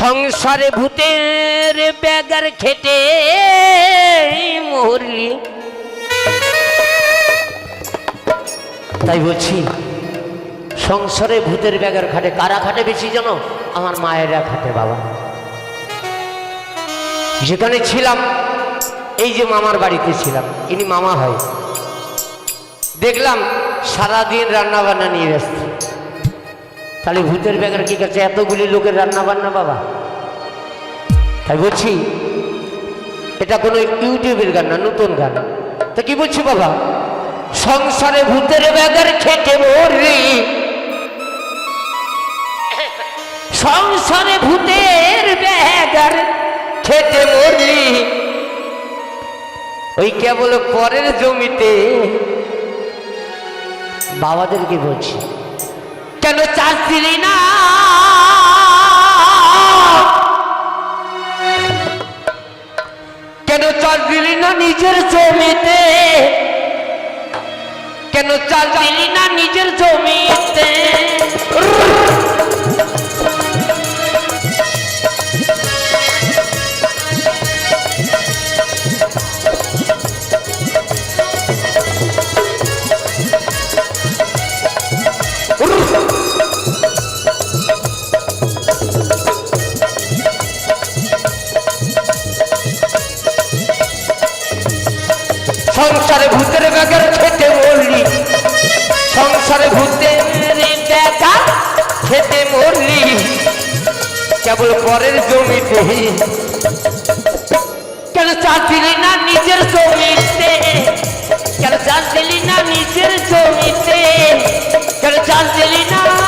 সংসারে ভূতের ব্যাগার খেটে মরলি। তাই বলছি, সংসারে ভূতের ব্যাগার খাটে, কারা খাটে বেশি জানো? আমার মায়েরা খাটে, বাবা। যেখানে ছিলাম, এই যে মামার বাড়িতে ছিলাম, ইনি মামা হয়। দেখলাম সারাদিন রান্না বান্না নিয়ে ব্যস্ত। তাহলে ভূতের ব্যাগের কি কাছে এতগুলি লোকের রান্না বান্না বাবা। তাই বলছি, এটা কোনো ইউটিউবের গান না, নতুন গান। তা কি বলছি বাবা? সংসারে ভূতের ব্যাগের খেটে মরলি। সংসারে ভূতের ব্যাগার খেটে মরলি। ওই কেবল পরের জমিতে। বাবাদেরকে বলছি কেন চাষ দিলি না। কেন চাষ দিলি না নিজের জমিতে? কেন চাষ দিলি না নিজের জমিতে? সংসারে ভূতের ব্যাগার খেতে মরলি। সংসারে ভূতের ব্যাগা খেতে মরলি। কেবল পরের জমিতে। কেন চাষ না নিজের জমিতে? কেন চাষ না নিজের জমিতে? কেন চাষ না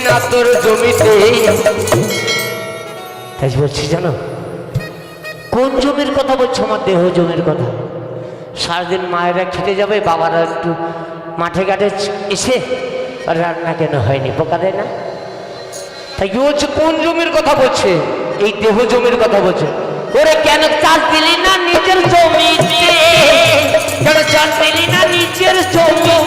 দিন তোর জমিতে। তাই বলছি, জানো? কোন জমির কথা বলছো? আমার দেহ জমির কথা। সারাদিন মায়েরা খেতে যাবে, বাবারা একটু মাঠে ঘাটে এসে রান্না কেন হয়নি? পোকা দেয় না? তাই বলছে, কোন জমির কথা বলছে? এই দেহ জমির কথা বলছে। ওরে কেন চাষ দিলি না নিজের জমিতে? কেন চাষ দিলি না নিজের জমিতে?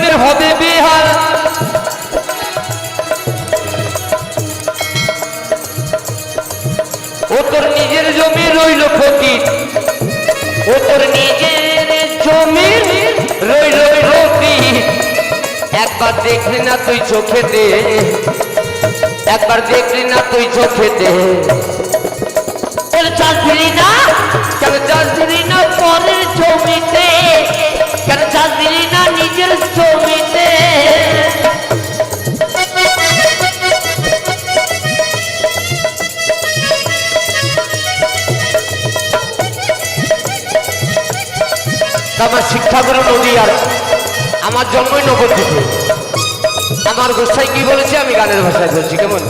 নিজের হবে বেহাল ও তোর নিজের জমি রইল ক্ষতি ও তোর নিজের জমি রইল ক্ষতি একবার দেখলি না তুই চোখে দে। একবার দেখলি না তুই চোখেতে কেন চাষ দিলি না দিলি শিক্ষা নিজের ছবিতে। নদী আর আমার জন্মই নবদ্বীপে। আমার গোসাই কি বলেছে? আমি গানের ভাষায় বলছি, কেমন?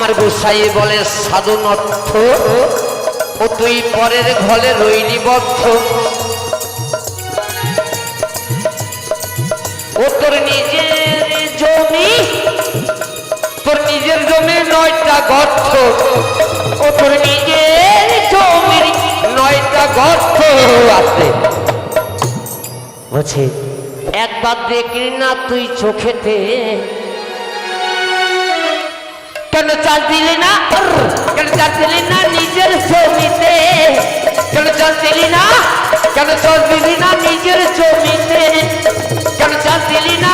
আমার গোসাই বলে, সাধন অর্থ? ও তুই পরের ঘরে রইলি বদ্ধ। ও তোর নিজের জমি, তোর নিজের জমির নয়টা গর্ত। ও তোর নিজের জমির নয়টা গর্ত আছে। বলছে একবার দেখলি না তুই চোখেতে কেন চাষ দিলি না! কেন চাষ দিলি না নিজের জমিতে? কেন চাষ দিলি না? কেন চাষ দিলি না নিজের জমিতে? কেন চাষ দিলি না?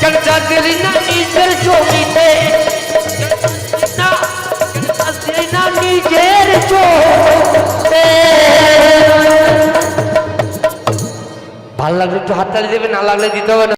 কেন চাষ দিলি না নিজের জমিতে? না নিজের জমিতে? একটু হাততালি দেবেন না লাগলে দিতে হবে না।